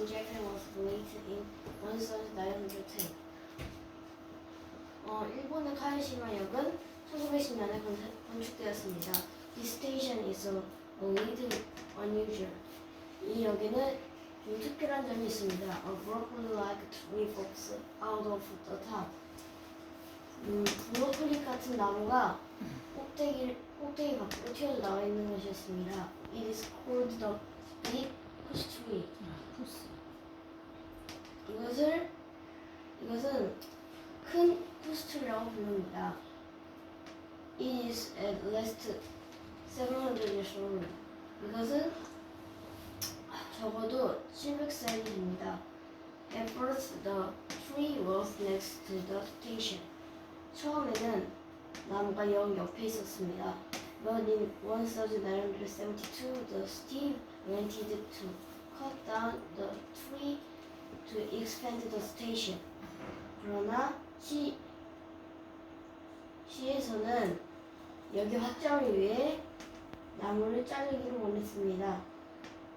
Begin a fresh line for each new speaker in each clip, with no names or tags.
in Japan was built in 1910. 어, 일본의 카이시마역은 1910년에 건축되었습니다. This station is a little unusual. 이 역에는 좀 특별한 점이 있습니다. A broccoli like tree pops out of the top. 음, 브로콜리 같은 나무가 꼭대기 꼭대기 밖으로 튀어져 나와 있는 것이었습니다. It is called the big tree.
푸스.
이것을 이것은 큰 푸스트리라고 부릅니다. It is at least 700 years old. 이것은 적어도 700살이 됩니다. At first, the tree was next to the station. 처음에는 나무가 역 옆에 있었습니다. But in 1972, the Steve wanted to cut down the tree to expand the station. 그러나 시 시에서는 여기 확장을 위해 나무를 자르기를 원했습니다.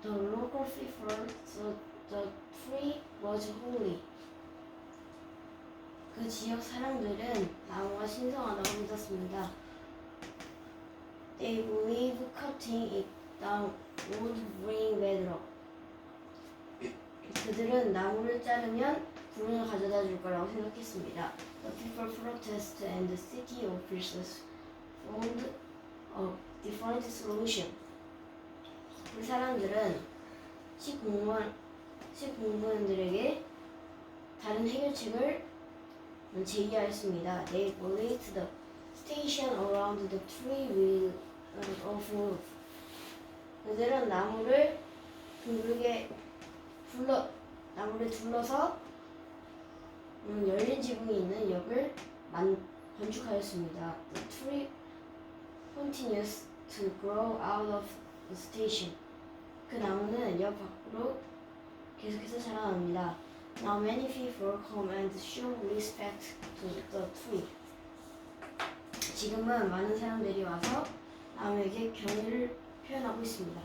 The local people thought the tree was holy. 그 지역 사람들은 나무가 신성하다고 믿었습니다. They believe cutting it down would bring luck. 그들은 나무를 자르면 불운을 가져다 줄 거라고 생각했습니다. The people protest and the city officials found a different solution. 그 사람들은 시 공무원 시 공무원들에게 다른 해결책을 제기하였습니다. They built the station around the tree with of roof. 그들은 나무를 둥글게 둘러 나무를 둘러서 음, 열린 지붕이 있는 역을 만, 건축하였습니다. The tree continues to grow out of the station. 그 나무는 역 밖으로 계속해서 자라납니다. Now many people come and show respect to the tree. 지금은 많은 사람들이 와서 나무에게 경의를 표현하고 있습니다.